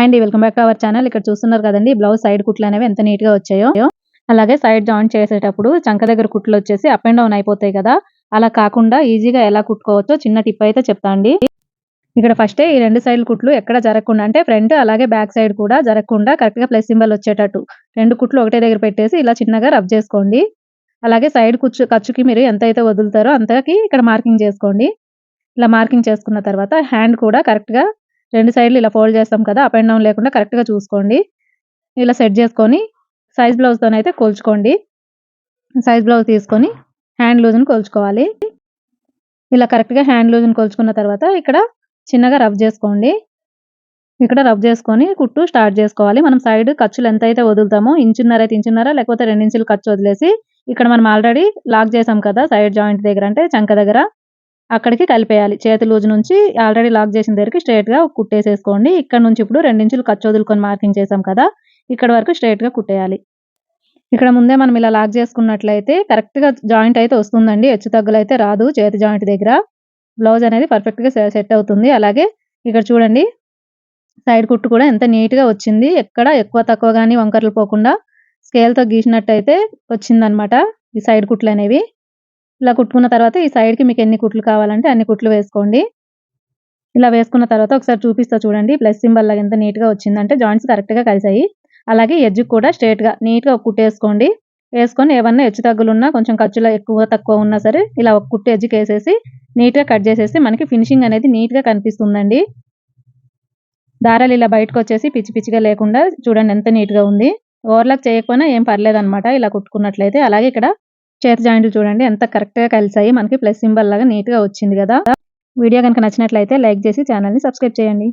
And welcome back our channel. ఇక్కడ చూస్తున్నారు కదండి బ్లౌజ్ సైడ్ కుట్లు అనేవి ఎంత నీట్గా వచ్చాయో. అలాగే సైడ్ జాయింట్ చేసేటప్పుడు చంక దగ్గర కుట్లు వచ్చేసి అప్ అండ్ డౌన్ అయిపోతాయి కదా. అలా కాకుండా ఈజీగా ఎలా కుట్టుకోవచ్చో చిన్న టిప్ అయితే చెప్తాండి ఇక్కడ ఫస్ట్ ఈ రెండు సైడ్ కుట్లు ఎక్కడ జరగకుండా అంటే ఫ్రంట్ అలాగే బ్యాక్ సైడ్ కూడా జరగకుండా కరెక్ట్గా ప్లస్ సింబల్ వచ్చేటట్టు. రెండు కుట్లు ఒకటే దగ్గర పెట్టేసి ఇలా చిన్నగా రబ్ చేసుకోండి. అలాగే సైడ్ కుచ్చు ఖర్చుకి మీరు ఎంత అయితే వదులుతారో అంతకి ఇక్కడ మార్కింగ్ చేసుకోండి. ఇలా మార్కింగ్ చేసుకున్న తర్వాత హ్యాండ్ కూడా కరెక్ట్గా రెండు సైడ్లు ఇలా ఫోల్డ్ చేస్తాం కదా అప్ అండ్ డౌన్ లేకుండా కరెక్ట్గా చూసుకోండి. ఇలా సెట్ చేసుకొని సైజ్ బ్లౌజ్ అయితే కొలుచుకోండి. సైజ్ బ్లౌజ్ తీసుకొని హ్యాండ్ లూజ్ని కొలుచుకోవాలి. ఇలా కరెక్ట్గా హ్యాండ్ లూజ్ని కొలుచుకున్న తర్వాత ఇక్కడ చిన్నగా రబ్ చేసుకోండి. ఇక్కడ రబ్ చేసుకొని కుట్టు స్టార్ట్ చేసుకోవాలి. మనం సైడ్ ఖర్చులు ఎంత అయితే వదులుతామో ఇంచున్నర అయితే ఇంచున్నర లేకపోతే రెండించులు ఖర్చు వదిలేసి ఇక్కడ మనం ఆల్రెడీ లాక్ చేసాం కదా సైడ్ జాయింట్ దగ్గర అంటే చంక దగ్గర. అక్కడికి కలిపేయాలి. చేతి లూజ్ నుంచి ఆల్రెడీ లాక్ చేసిన దగ్గరికి స్ట్రైట్గా కుట్టేసేసుకోండి. ఇక్కడ నుంచి ఇప్పుడు రెండు ఇంచులు ఖర్చు వదులుకొని మార్కింగ్ చేసాం కదా ఇక్కడ వరకు స్ట్రైట్గా కుట్టేయాలి. ఇక్కడ ముందే మనం ఇలా లాక్ చేసుకున్నట్లయితే కరెక్ట్గా జాయింట్ అయితే వస్తుందండి. హెచ్చు తగ్గులు అయితే రాదు చేతి జాయింట్ దగ్గర. బ్లౌజ్ అనేది పర్ఫెక్ట్గా సెట్ అవుతుంది. అలాగే ఇక్కడ చూడండి సైడ్ కుట్టు కూడా ఎంత నీట్గా వచ్చింది. ఎక్కడ ఎక్కువ తక్కువ కానీ వంకర్లు పోకుండా స్కేల్తో వచ్చిందనమాట ఈ సైడ్ కుట్లు అనేవి. ఇలా కుట్టుకున్న తర్వాత ఈ సైడ్కి మీకు ఎన్ని కుట్లు కావాలంటే అన్ని కుట్లు వేసుకోండి. ఇలా వేసుకున్న తర్వాత ఒకసారి చూపిస్తా చూడండి. ప్లస్ సింబల్ లాగా ఎంత నీట్గా వచ్చిందంటే జాయింట్స్ కరెక్ట్గా కలిసాయి. అలాగే ఎడ్జ్ కూడా స్ట్రేట్గా గా నీట్గా ఒక కుట్టు వేసుకోండి. వేసుకొని ఏమన్నా హెచ్చు తగ్గులు ఉన్నా కొంచెం ఖర్చులు ఎక్కువ తక్కువ ఉన్నా సరే ఇలా ఒక కుట్టు ఎడ్జ్కి వేసేసి నీట్గా కట్ చేసేసి మనకి ఫినిషింగ్ అనేది నీట్గా కనిపిస్తుందండి. దారాలు ఇలా బయటకు వచ్చేసి పిచ్చి పిచ్చిగా లేకుండా చూడండి ఎంత నీట్గా ఉంది. ఓవర్లాక్ చేయకపోయినా ఏం పర్లేదు అనమాట ఇలా కుట్టుకున్నట్లయితే. అలాగే ఇక్కడ చేతి జాయింట్లు చూడండి. ఎంత కరెక్ట్గా కలిసాయి. మనకి ప్లస్ సింబల్ లాగా నీట్గా వచ్చింది కదా. వీడియో కనుక నచ్చినట్లయితే లైక్ చేసి ఛానల్ని సబ్స్క్రైబ్ చేయండి.